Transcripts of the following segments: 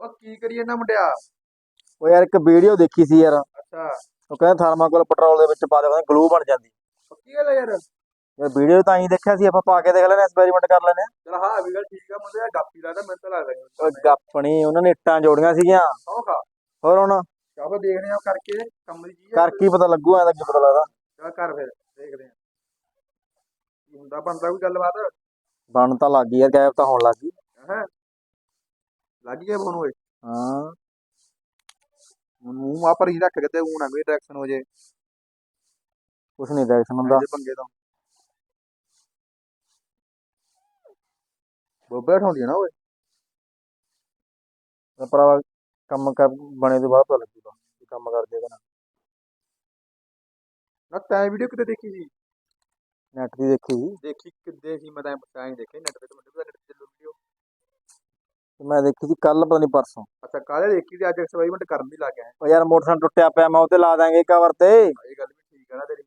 ਉਹ ਕੀ ਕਰੀਏ ਨਾ ਮੁੰਡਿਆ? ਉਹ ਯਾਰ ਇੱਕ ਵੀਡੀਓ ਦੇਖੀ ਸੀ ਯਾਰ। ਅੱਛਾ। ਉਹ ਕਹਿੰਦਾ ਥਰਮਾਕੋਲ ਪੈਟਰੋਲ ਦੇ ਵਿੱਚ ਪਾ ਦੇ ਕਹਿੰਦਾ ਗਲੂ ਬਣ ਜਾਂਦੀ। ਪੱਕੀ ਗੱਲ ਆ ਯਾਰ? ਯਾਰ ਵੀਡੀਓ ਤਾਂ ਹੀ ਦੇਖਿਆ ਸੀ ਆਪਾਂ ਪਾ ਕੇ ਦੇਖ ਲੈਣੇ ਐਕਸਪੈਰੀਮੈਂਟ ਕਰ ਲੈਣੇ ਚਲ ਹਾਂ ਵੀ ਗੱਲ ਠੀਕ ਆ ਮੁੰਡਿਆ ਗਾਪੀ ਲੱਗਦਾ ਮੈਨੂੰ ਤਾਂ ਲੱਗਦਾ ਉਹ ਗੱਪਣੀ ਉਹਨਾਂ ਨੇ ਇੱਟਾਂ ਜੋੜੀਆਂ ਸੀਗੀਆਂ। ਸੌਖਾ ਹੋਰ ਹੁਣ? ਚਲੋ ਦੇਖਦੇ ਆ ਕਰਕੇ ਕੰਮ ਦੀ ਚੀਜ਼ ਕਰ ਕੀ ਪਤਾ ਲੱਗੂ ਐਂ ਤਾਂ ਕੀ ਪਤਾ ਲੱਗਦਾ। ਚੱਲ ਕਰ ਫਿਰ ਦੇਖਦੇ ਆ ਹੁੰਦਾ ਬੰਦਾ ਕੋਈ ਗੱਲਬਾਤ? ਬਣ ਤਾਂ ਲੱਗ ਗਈ ਯਾਰ ਗਾਇਬ ਤਾਂ ਹੋਣ ਲੱਗ ਗਈ। ਹੈ ਲੱਗ ਗਿਆ ਫੋਨ ਓਏ। ਹਾਂ। ਮੂੰਹ ਆ ਪਰ ਹੀ ਰੱਖ ਕੇ ਤੇ ਊਂ ਨਾ ਕੋਈ ਡਾਇਰੈਕਸ਼ਨ ਹੋ ਜੇ। ਕੁਛ ਨਹੀਂ ਡਾਇਰੈਕਸ਼ਨ ਹੁੰਦਾ। ਇਹਦੇ ਪੰਗੇ ਤੋਂ। ਬੋਬੇ ਠਾਉਂਦੀ ਆ ਨਾ ਓਏ। ਤਾਂ ਭਰਾਵਾ ਕੰਮ ਕਰ ਬਣੇ ਤੋਂ ਬਾਅਦ ਪਤਾ ਲੱਗੂਗਾ ਵੀ ਕੰਮ ਕਰ ਦੇਗਾ ਨਾ। ਨਾ ਤੈਂ ਵੀਡੀਓ ਕਿਤੇ ਦੇਖੀ ਸੀ? ਨੈਟ ਦੀ ਦੇਖੀ ਸੀ। ਦੇਖੀ ਕਿੱਦੇ ਸੀ ਮੈਂ ਤਾਂ ਪਤਾ ਨਹੀਂ ਦੇਖੀ ਨੈਟ ਤੇ ਮੈਨੂੰ ਪਤਾ ਨੈਟ ਤੇ ਚੱਲੂ ਵੀਡੀਓ ਤੇ ਮੈਂ ਦੇਖੀ ਸੀ ਕੱਲ ਪਤਾ ਨਹੀਂ ਪਰਸੋਂ। ਅੱਛਾ ਕਾਹਦੇ ਦੇਖੀ ਤੇ ਅੱਜ ਐਕਸਪੈਰੀਮੈਂਟ ਕਰਨ ਵੀ ਲੱਗ ਗਿਆ ਉਹ ਯਾਰ ਮੋਟਰਸਾਈਕਲ ਟੁੱਟਿਆ ਪਿਆ ਮੈਂ ਉੱਤੇ ਲਾ ਦਾਂਗੇ ਕਵਰ ਤੇ। ਇਹ ਗੱਲ ਵੀ ਠੀਕ ਹੈ ਨਾ ਤੇਰੀ।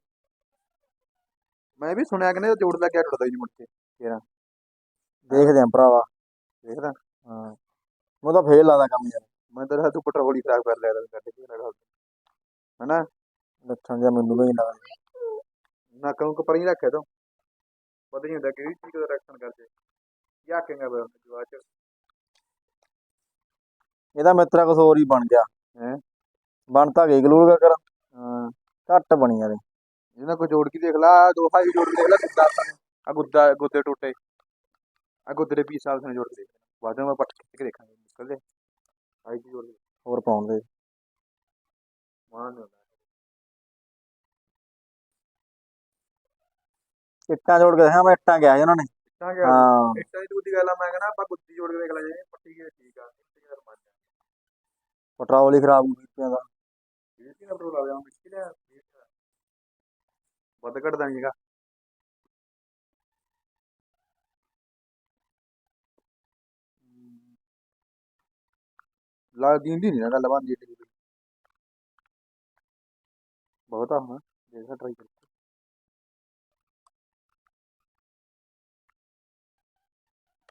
ਮੈਂ ਵੀ ਸੁਣਿਆ ਕਿ ਨੇ ਜੋੜਦਾ ਕਿਆ ਟੁੱਟਦਾ ਹੀ ਨਹੀਂ ਮੁੜ ਕੇ। ਦੇਖਦੇ ਆਂ ਭਰਾਵਾ। ਦੇਖਦਾ। ਹਾਂ। ਮੈਂ ਤਾਂ ਫੇਰ ਲਾਦਾ ਕੰਮ ਯਾਰ। ਮੈਂ ਤਾਂ ਤੂੰ ਪੈਟਰੋਲ ਹੀ ਖਰਾਬ ਕਰ ਲਿਆ ਤਾਂ ਕੱਢ ਕੇ ਲਗਾ ਹਨਾ? ਲੱਛਣ ਜਿਹਾ ਮੈਨੂੰ ਵੀ ਨਹੀਂ ਲੱਗਦਾ। ਨੱਕ ਨੂੰ ਕਪਰ ਹੀ ਰੱਖਿਆ ਤੂੰ ਪਤਾ ਨਹੀਂ ਹੁੰਦਾ ਕਿਹੜੀ ਚੀਜ਼ ਦਾ ਰਿਐਕਸ਼ਨ ਕਰਦੇ। ਯਾਕੇਗਾ ਬਈ ਜਵਾਚ ਇਹਦਾ ਮਿੱਤਰਾ ਕੁਛ ਹੋਰ ਹੀ ਬਣ ਗਿਆ ਹੈਂ? ਬਣ ਤਾਂ ਗਈ ਗਲੂਲ ਕਰ ਹਾਂ ਘੱਟ ਬਣੀ ਯਾਰ ਇਹ। ਇਹਨਾਂ ਕੋ ਜੋੜ ਕੇ ਦੇਖ ਲਾ ਦੋ ਹਾਈ ਜੋੜ ਕੇ ਦੇਖ ਲਾ ਗੁੱਦਾ ਆ ਗੁੱਦਾ ਗੁੱਦੇ ਟੁੱਟੇ। ਆ ਗੁੱਦੇ ਦੇ ਪੀਸ ਆਪ ਨੇ ਜੋੜ ਕੇ ਦੇਖ ਬਾਅਦ ਵਿੱਚ ਪੱਟ ਕੇ ਦੇਖਾਂਗੇ ਨਿਕਲਦੇ। ਹਾਈ ਜੀ ਜੋੜ ਹੋਰ ਪਾਉਣ ਦੇ। ਮਾਨ ਇੱਟਾਂ ਜੋੜ ਕੇ ਦੇਖਿਆ ਮੈਂ ਇੱਟਾਂ ਗਿਆ ਸੀ ਉਹਨਾਂ ਨੇ। ਇੱਟਾਂ ਗਿਆ ਹਾਂ। ਇੱਟਾਂ ਦੀ ਦੂਜੀ ਗੱਲ ਆ ਮੈਂ ਕਹਿੰਦਾ ਆਪਾਂ ਗੁੱਦੀ ਜੋੜ ਕੇ ਦੇਖ ਲਾ ਜੇ ਪੱਟੀ ਕੇ ਠੀਕ ਆ ਇੱਟਾਂ ਦਾ ਮੰਨ ਜਾ ਪੈਟਰੋਲ ਹੀ ਖਰਾਬ ਹੋ ਗਿਆ ਦਾ। ਇਹ ਕੀ ਨੰਬਰ ਲਾ ਲਿਆ ਮਿੱਟੀ ਲਿਆ ਵੱਧ ਘੱਟ ਦਾਂਗੇਗਾ ਲਾ ਦਿੰਦੀ ਨਹੀਂ ਨਾ ਗੱਲ ਬੰਦੀ ਕੋਈ ਬਹੁਤ ਆ ਹੁਣ ਦੇਖਾ ਟਰਾਈ ਕਰ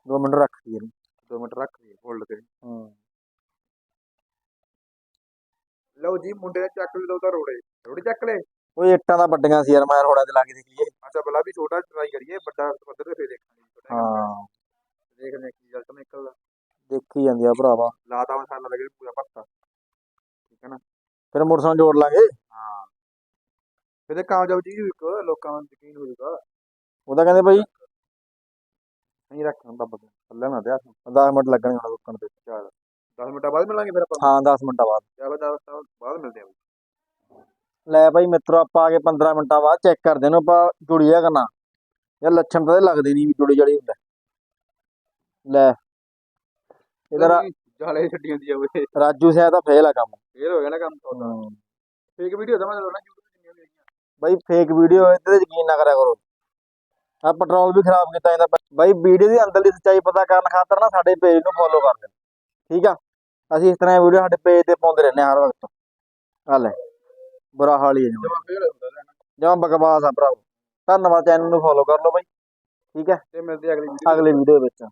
ਦੋ ਮਿੰਟ ਰੱਖ ਦੀ ਇਹਨੂੰ। ਦੋ ਮਿੰਟ ਰੱਖ ਲਈ ਹੋਲਡ ਤੇ। ਹਾਂ। ਲਓ ਜੀ ਮੁੰਡੇ ਨੇ ਚੱਕ ਲਿਆ ਉਹਦਾ ਰੋੜੇ। ਰੋੜੇ ਚੱਕ ਲੈ ਉਹ ਇੱਟਾਂ ਦਾ ਵੱਡੀਆਂ ਸੀ ਯਾਰ ਮੈਂ ਰੋੜਾ ਤੇ ਲਾ ਕੇ ਦੇਖੀਏ ਅੱਛਾ ਬਲਾ ਵੀ ਛੋਟਾ ਟਰਾਈ ਕਰੀਏ ਵੱਡਾ ਪੱਧਰ ਤੇ ਫੇਰ ਦੇਖਾਂਗੇ। ਹਾਂ। ਦੇਖਦੇ ਹਾਂ ਕੀ ਰਿਜ਼ਲਟ ਨਿਕਲਦਾ। ਦੇਖੀ ਜਾਂਦੀ ਆ ਭਰਾਵਾ। ਲਾਤਾ ਮਸਾਲਾ ਲੱਗੇ ਪੂਰਾ ਪੱਤਾ ਠੀਕ ਹੈ ਨਾ? ਫਿਰ ਮੋਟਰਸਾਈਕਲ ਜੋੜ ਲਾਂਗੇ। ਹਾਂ। ਫਿਰ ਕਾਮਯਾਬ ਜੀ ਇੱਕ ਲੋਕਾਂ ਨੂੰ ਯਕੀਨ ਹੋ ਜਾਊਗਾ ਉਹਦਾ ਕਹਿੰਦੇ ਬਈ ਨਹੀਂ ਰੱਖਣਾ ਬੱਬ ਥੱਲੇ ਨਾ ਦਿਆ। 10 ਮਿੰਟ ਲੱਗਣਗੇ ਹੁਣ ਰੁਕਣ ਤੇ। ਚੱਲ। 10 ਮਿੰਟਾਂ ਬਾਅਦ ਮਿਲਾਂਗੇ ਫਿਰ ਆਪਾਂ? ਹਾਂ 10 ਮਿੰਟਾਂ ਬਾਅਦ। ਬਸ 10 ਮਿੰਟਾਂ ਬਾਅਦ ਮਿਲਦੇ ਹਾਂ। ਲੈ ਭਾਈ ਮਿੱਤਰੋ ਆਪਾਂ ਆ ਕੇ 15 ਮਿੰਟਾਂ ਬਾਅਦ ਚੈੱਕ ਕਰਦੇ ਇਹਨੂੰ ਆਪਾਂ ਜੁੜੀਆ ਕਰਨਾ ਯਾਰ ਲੱਛਣ ਤਾਂ ਇਹਦੇ ਲੱਗਦੇ ਨਹੀਂ ਵੀ ਜੁੜੀ ਜੜੀ ਹੁੰਦਾ। ਲੈ। ਇਹਦਾ ਜਾਲੇ ਛੱਡੀ ਹੁੰਦੀ ਆ ਓਏ ਰਾਜੂ ਸਿਆ ਤਾਂ ਫੇਲ ਆ ਕੰਮ। ਫੇਰ ਹੋ ਗਿਆ ਨਾ ਕੰਮ ਤੁਹਾਡਾ ਫੇਕ ਵੀਡੀਓ ਮੈਂ ਲਾਉਣਾ YouTube ਜਿੰਨੀਆਂ ਵੀ ਹੈਗੀਆਂ। ਬਾਈ ਫੇਕ ਵੀਡੀਓ ਇਹਦੇ ਤੇ ਯਕੀਨ ਨਾ ਕਰਿਆ ਕਰੋ। ਆ ਪੈਟਰੋਲ ਵੀ ਖਰਾਬ ਕੀਤਾ ਜਾਂਦਾ। ਬਾਈ ਵੀਡੀਓ ਦੀ ਅੰਦਰਲੀ ਸੱਚਾਈ ਪਤਾ ਕਰਨ ਖਾਤਰ ਨਾ ਸਾਡੇ ਪੇਜ ਨੂੰ ਫੋਲੋ ਕਰ ਲੈਣਾ ਠੀਕ ਆ? ਅਸੀਂ ਇਸ ਤਰ੍ਹਾਂ ਵੀਡੀਓ ਸਾਡੇ ਪੇਜ ਤੇ ਪਾਉਂਦੇ ਰਹਿੰਦੇ ਹਾਂ ਹਰ ਵਕਤ। ਆ ਲੈ ਬੁਰਾ ਹਾਲ ਹੀ ਹੈ ਜਮਾਂ। ਬਕਵਾਸ ਆ ਭਰਾਵੋ। ਧੰਨਵਾਦ ਚੈਨਲ ਨੂੰ ਫੋਲੋ ਕਰ ਲਓ ਬਾਈ। ਠੀਕ ਹੈ? ਤੇ ਮਿਲਦੇ ਅਗਲੀ ਵੀਡੀਓ ਅਗਲੇ ਵੀਡੀਓ ਵਿੱਚ।